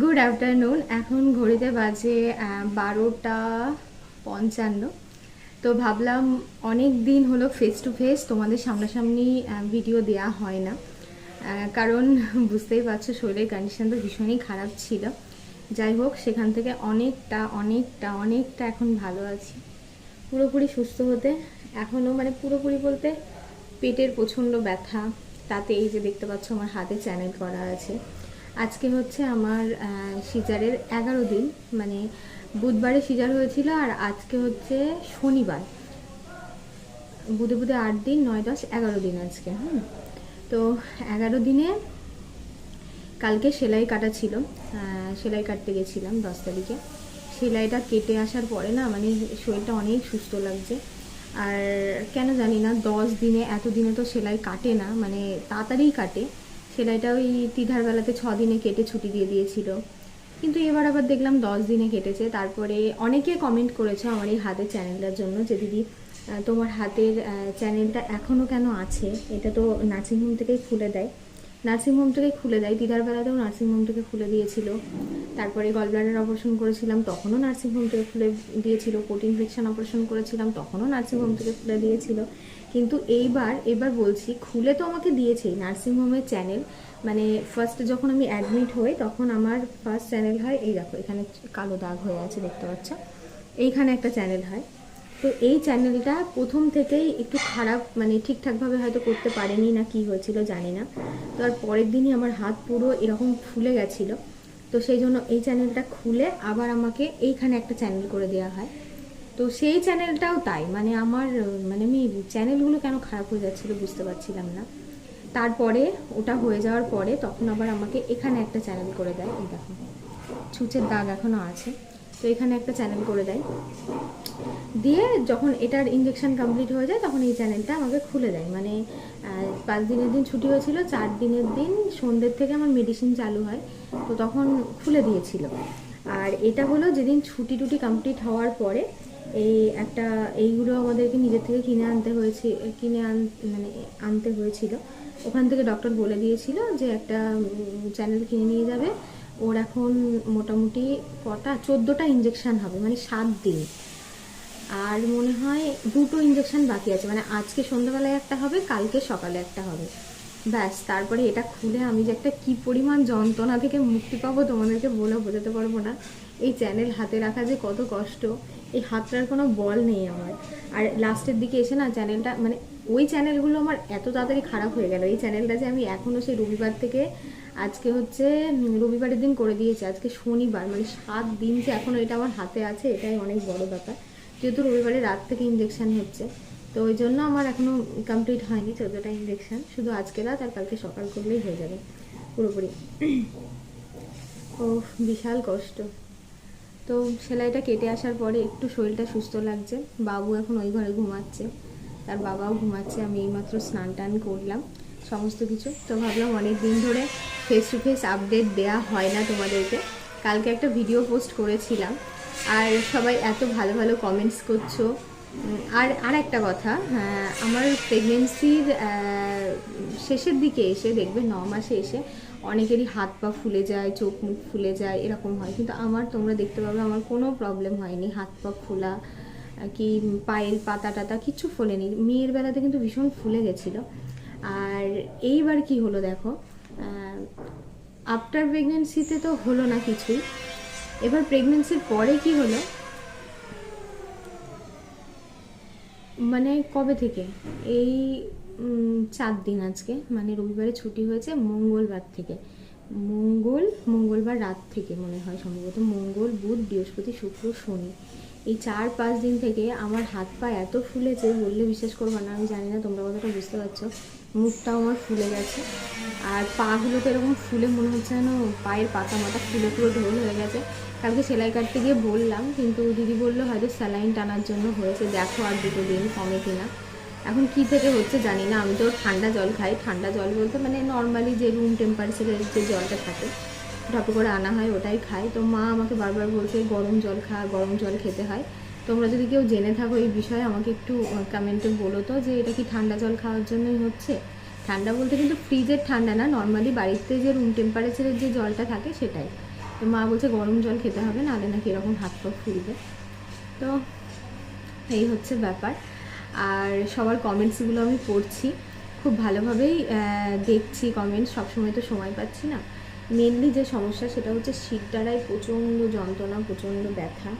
Good afternoon এখন ঘড়িতে বাজে বারোটা পঞ্চান্ন। তো ভাবলাম অনেক দিন হলো ফেস টু ফেস তোমাদের সামনাসামনি ভিডিও দেয়া হয় না। কারণ বুঝতেই পারছ শরীরের কন্ডিশন তো ভীষণই খারাপ ছিল। যাই হোক, সেখান থেকে অনেকটা অনেকটা অনেকটা এখন ভালো আছি। পুরোপুরি সুস্থ হতে এখনও মানে পুরোপুরি বলতে পেটের প্রচণ্ড ব্যথা। তাতে এই যে দেখতে পাচ্ছ আমার হাতে চ্যানেল করা আছে। আজকে হচ্ছে আমার সিজারের এগারো দিন মানে বুধবারে সিজার হয়েছিল আর আজকে হচ্ছে শনিবার। বুধে বুধে আট দিন, নয় দশ, এগারো দিন আজকে, হুম। তো এগারো দিনে কালকে সেলাই কাটা ছিল সেলাই কাটতে গেছিলাম দশ তারিখে। সেলাইটা কেটে আসার পরে না মানে শরীরটা অনেক সুস্থ লাগছে। আর কেন জানি না, দশ দিনে এত দিনে তো সেলাই কাটে না মানে তাড়াতাড়িই কাটে। সেলাইটা ওই তিধার বেলাতে ছ দিনে কেটে ছুটি দিয়ে দিয়েছিল। কিন্তু এবার আবার দেখলাম দশ দিনে কেটেছে। তারপরে অনেকে কমেন্ট করেছে আমার এই হাতের চ্যানেলটার জন্য যে, দিদি তোমার হাতের চ্যানেলটা এখনও কেন আছে? এটা তো নার্সিংহোম থেকেই খুলে দেয়। নার্সিংহোম থেকে খুলে দেয়। দিদার বেলাতেও নার্সিংহোম থেকে খুলে দিয়েছিল। তারপরে গলব্লাডার অপারেশন করেছিলাম, তখনও নার্সিংহোম থেকে খুলে দিয়েছিল। কোট ইনফেকশন অপারেশন করেছিলাম, তখনও নার্সিংহোম থেকে খুলে দিয়েছিল। কিন্তু এইবার, এবার বলছি, খুলে তো আমাকে দিয়েছেই। নার্সিংহোমের চ্যানেল মানে ফার্স্ট যখন আমি অ্যাডমিট হই, তখন আমার ফার্স্ট চ্যানেল হয়, এই দেখো, এখানে কালো দাগ হয়ে আছে, দেখতে পাচ্ছ? এইখানে একটা চ্যানেল হয়। তো এই চ্যানেলটা প্রথম থেকেই একটু খারাপ মানে ঠিকঠাকভাবে হয়তো করতে পারেনি না কি হয়েছিল জানি না। তো আর পরের দিনই আমার হাত পুরো এরকম ফুলে গেছিল। তো সেই জন্য এই চ্যানেলটা খুলে আবার আমাকে এইখানে একটা চ্যানেল করে দেওয়া হয়। তো সেই চ্যানেলটাও তাই মানে আমার মানে আমি চ্যানেলগুলো কেন খারাপ হয়ে যাচ্ছিল বুঝতে পারছিলাম না। তারপরে ওটা হয়ে যাওয়ার পরে তখন আবার আমাকে এখানে একটা চ্যানেল করে দেয় দেখো। ছুঁচের দাগ এখনও আছে। তো এখানে একটা চ্যানেল করে দেয়। দিয়ে যখন এটার ইঞ্জেকশন কমপ্লিট হয়ে যায়, তখন এই চ্যানেলটা আমাকে খুলে দেয়। মানে পাঁচ দিনের দিন ছুটি হয়েছিল, চার দিনের দিন সন্ধ্যের থেকে আমার মেডিসিন চালু হয়, তো তখন খুলে দিয়েছিল। আর এটা হলো যেদিন ছুটি টুটি কমপ্লিট হওয়ার পরে, এই একটা, এইগুলো আমাদেরকে নিজের থেকে কিনে আনতে হয়েছে, কিনে আন মানে আনতে হয়েছিল। ওখান থেকে ডক্টর বলে দিয়েছিল যে একটা চ্যানেল কিনে নিয়ে যাবে। ওর এখন মোটামুটি কটা, চোদ্দোটা ইঞ্জেকশন হবে মানে সাত দিন। আর মনে হয় দুটো ইঞ্জেকশন বাকি আছে। মানে আজকে সন্ধ্যাবেলায় একটা হবে, কালকে সকালে একটা হবে। ব্যাস, তারপরে এটা খুলে আমি যে একটা কি পরিমাণ যন্ত্রণা থেকে মুক্তি পাবো তোমাদেরকে বলে বোঝাতে পারব না। এই চ্যানেল হাতে রাখা যে কত কষ্ট, এই হাতটার কোনো বল নেই আমার। আর লাস্টের দিকে এসে না চ্যানেলটা মানে ওই চ্যানেলগুলো আমার এত তাড়াতাড়ি খারাপ হয়ে গেল। এই চ্যানেলটা যে আমি এখনও সেই রবিবার থেকে, আজকে হচ্ছে রবিবারের দিন করে দিয়েছে। আজকে শনিবার মানে সাত দিন যে এখনও এটা আমার হাতে আছে, এটাই অনেক বড় ব্যাপার। যেহেতু রবিবারে রাত থেকে ইঞ্জেকশন হচ্ছে, তো ওই জন্য আমার এখনও কমপ্লিট হয়নি চোদ্দোটা ইঞ্জেকশন শুধু আজকে রাত আর কালকে সকাল করলেই হয়ে যাবে পুরোপুরি। ও, বিশাল কষ্ট। তো সেলাইটা কেটে আসার পরে একটু শরীরটা সুস্থ লাগছে। বাবু এখন ওই ঘরে ঘুমাচ্ছে। তার বাবাও ঘুমাচ্ছে, আমি এইমাত্র স্নান টান করলাম, সমস্ত কিছু। তো ভাবলাম অনেক দিন ধরে ফেস টু ফেস আপডেট দেওয়া হয় না তোমাদেরকে। কালকে একটা ভিডিও পোস্ট করেছিলাম। আর সবাই এত ভালো ভালো কমেন্টস করছ। আর আর একটা কথা হ্যাঁ, আমার প্রেগনেন্সির শেষের দিকে এসে দেখবে ন মাসে এসে অনেকেরই হাত পা ফুলে যায় চোখ মুখ ফুলে যায় এরকম হয়। কিন্তু আমার তোমরা দেখতে পাবে আমার কোনো প্রবলেম হয়নি। হাত পা ফোলা কি পায়ের পাতা টাতা কিচ্ছু ফোলেনি। মেয়ের বেলাতে কিন্তু ভীষণ ফুলে গেছিল। আর এইবার কি হলো দেখো আফটার প্রেগনেন্সিতে তো হলো না কিছুই। এবার প্রেগনেন্সির পরে কি হলো? মানে কবে থেকে? এই চার দিন আজকে। মানে রবিবারে ছুটি হয়েছে মঙ্গলবার থেকে। মঙ্গল, মঙ্গলবার রাত থেকে মনে হয় সম্ভবত। মঙ্গল, বুধ, বৃহস্পতি, শুক্র, শনি। এই চার, পাঁচ দিন থেকে আমার হাত পা এত ফুলেছে, বললে বিশ্বাস করব না, আমি জানি না তোমরা কতটা বুঝতে পারছ। মুখটাও আমার ফুলে গেছে। আর পাগুলো তো এরকম ফুলে মনে হচ্ছে যেন পায়ের পাতা মাথা ফুলে পুরো ঢোল হয়ে গেছে। কালকে সেলাই কাটতে গিয়ে বললাম, কিন্তু দিদি বলল হয়তো স্যালাইন টানার জন্য হয়েছে, দেখো আর দুটো দিন কমে কিনা। এখন কি থেকে হচ্ছে জানি না, আমি তো ঠান্ডা জল খাই। ঠান্ডা জল বলতে মানে নর্মালি যে রুম টেম্পারেচারের যে জলটা থাকে, ঢপে করে আনা হয় ওটাই খাই। তো মা আমাকে বারবার বলছে, গরম জল খা, গরম জল খেতে হয়। তোমরা যদি কেউ জেনে থাকো এই বিষয়ে, আমাকে একটু কমেন্টে বলো তো যে এটা কি ঠান্ডা জল খাওয়ার জন্যই হচ্ছে? ঠান্ডা বলতে কিন্তু ফ্রিজের ঠান্ডা না নর্মালি বাড়িতে যে রুম টেম্পারেচারের যে জলটা থাকে সেটাই। তো মা বলছে গরম জল খেতে হবে না নাহলে নাকি এরকম হাত পা ফুলবে। তো এই হচ্ছে ব্যাপার। আর সবার কমেন্টসগুলো আমি পড়ছি। খুব ভালোভাবেই দেখছি কমেন্টস সবসময় তো সময় পাচ্ছি না। মেনলি যে সমস্যা সেটা হচ্ছে শীতটারায় প্রচণ্ড যন্ত্রণা, প্রচণ্ড ব্যথা।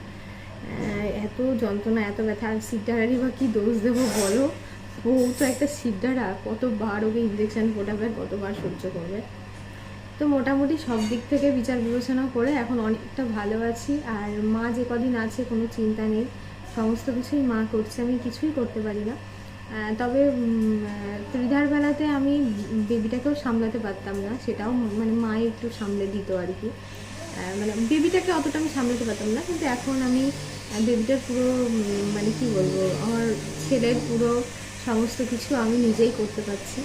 এত যন্ত্রণা, এত ব্যথা, আর সিদ্ধারারই বা কী দোষ দেবো বলো? ও তো একটা সিদ্ধারা কতবার ওকে ইঞ্জেকশন ফোটাবে কতবার সহ্য করবে? তো মোটামুটি সব দিক থেকে বিচার বিবেচনা করে এখন অনেকটা ভালো আছি, আর মা যে কদিন আছে কোনো চিন্তা নেই। সমস্ত কিছুই মা করছে, আমি কিছুই করতে পারি না। তবে ত্রিধার বেলাতে আমি বেবিটাকেও সামলাতে পারতাম না, সেটাও মানে মা একটু সামলে দিত আর কি। মানে বেবিটাকে অতটা আমি সামলাতে পারতাম না, কিন্তু এখন আমি বেবিটার পুরো মানে কি বলব, আমার ছেলের পুরো সমস্ত কিছু আমি নিজেই করতে পারছি।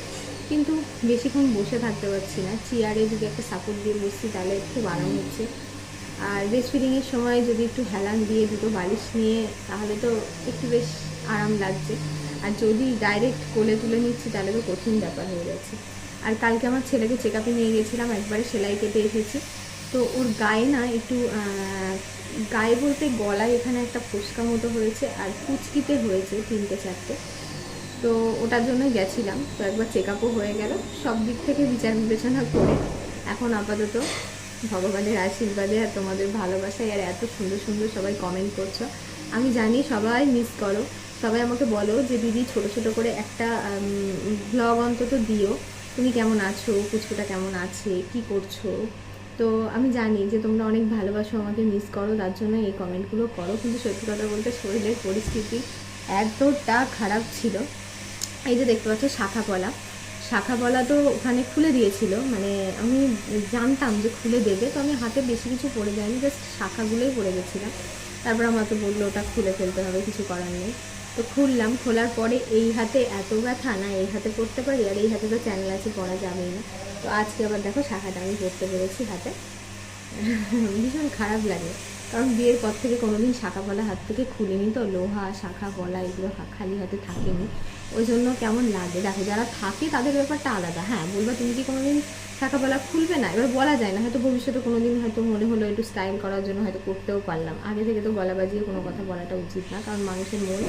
কিন্তু বেশিক্ষণ বসে থাকতে পারছি না। চেয়ারে যদি একটা সাপোর্ট দিয়ে বসছি তাহলে খুব আরাম হচ্ছে। আর ব্রেস্ট ফিডিংয়ের সময় যদি একটু হেলান দিয়ে দুটো বালিশ নিয়ে, তাহলে তো একটু বেশ আরাম লাগছে। আর যদি ডাইরেক্ট কোলে তুলে নিচ্ছি, তাহলে তো কঠিন ব্যাপার হয়ে যাচ্ছে। আর কালকে আমার ছেলেকে চেক আপে নিয়ে গেছিলাম একবারে সেলাই কেটে এসেছি। তো ওর গায়ে না একটু গায়ে বলতে গলায় এখানে একটা ফুচকা মতো হয়েছে আর কুচকিতে হয়েছে তিনটে চারটে। তো ওটার জন্য গেছিলাম, তো একবার চেক আপও হয়ে গেল। সব দিক থেকে বিচার বিবেচনা করে এখন আপাতত ভগবানের আশীর্বাদে আর তোমাদের ভালোবাসায় আর এত সুন্দর সুন্দর সবাই কমেন্ট করছ। আমি জানি সবাই মিস করো, সবাই আমাকে বলো যে দিদি ছোট ছোট করে একটা ব্লগ অন্তত দিও। তুমি কেমন আছো? কুচকুটা কেমন আছে? কি করছ? তো আমি জানি যে তোমরা অনেক ভালোবাসো, আমাকে মিস করো, তার জন্য এই কমেন্টগুলো করো। কিন্তু সত্যি কথা বলতে শরীরের পরিস্থিতি এতটা খারাপ ছিল। এই যে দেখতে পাচ্ছ শাখা পলা। শাখা পলা তো ওখানে খুলে দিয়েছিল। মানে আমি জানতাম যে খুলে দেবে। তো আমি হাতে বেশি কিছু পড়ে যায়নি জাস্ট শাখাগুলোই পড়ে গেছিলাম। তারপর আমাকে বলল, ওটা খুলে ফেলতে হবে, কিছু করার নেই। তো খুললাম, খোলার পরে এই হাতে এত ব্যথা না এই হাতে পড়তে পারি আর এই হাতে তো চ্যানেল আছে, পড়া যাবেই না। তো আজকে আবার দেখো শাখাটা আমি পড়তে পেরেছি হাতে। ভীষণ খারাপ লাগে। কারণ বিয়ের পর থেকে কোনোদিন শাখা পলা হাত থেকে খুলিনি তো, লোহা, শাখা পলা এগুলো খালি হাতে থাকেনি। ওই জন্য কেমন লাগে? দেখো যারা থাকে তাদের ব্যাপারটা আলাদা। হ্যাঁ বলবা তুমি কি কোনোদিন শাখা পলা খুলবে না? এবার বলা যায় না, হয়তো ভবিষ্যতে কোনোদিন হয়তো মনে হলো একটু স্টাইল করার জন্য হয়তো করতেও পারলাম। আগে থেকে তো গলা বাজিয়ে কোনো কথা বলাটা উচিত না, কারণ মানুষের মন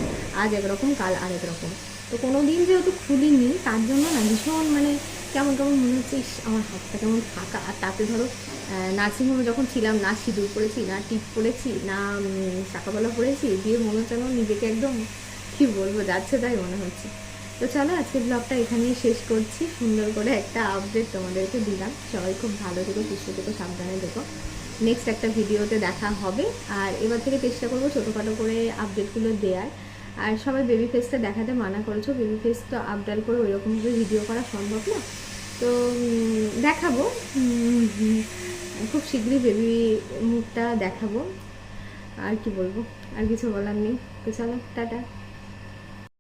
আজ একরকম, কাল আরেক রকম তো কোনো দিন যেহেতু খুলিনি, তার জন্য না ভীষণ মানে কেমন কেমন মনে হচ্ছে আমার হাতটা কেমন ফাঁকা। আর তাতে ধরো নার্সিংহোমে যখন ছিলাম না সিঁদুর পরেছি না টিপ পরেছি না উম, শাঁকাপালা পরেছি দিয়ে মনে হচ্ছে নিজেকে একদম কী বলব যাচ্ছে তাই মনে হচ্ছে। তো চলো আজকে ব্লগটা এখানেই শেষ করছি। সুন্দর করে একটা আপডেট তোমাদেরকে দিলাম। সবাই খুব ভালো থেকো সুস্থ থেকো সাবধানে থেকো। নেক্সট একটা ভিডিওতে দেখা হবে। আর এবার থেকে চেষ্টা করব ছোটোখাটো করে আপডেটগুলো দেওয়ার আর সবাই বেবি ফেসটা দেখাতে মানা করেছ। বেবি ফেস তো আপডাল করে ওইরকমভাবে ভিডিও করা সম্ভব না। তো দেখাবো। খুব শীঘ্রই বেবি মুখটা দেখাবো। আর কি বলব? আর কিছু বলার নেই। তো চলো, টাটা।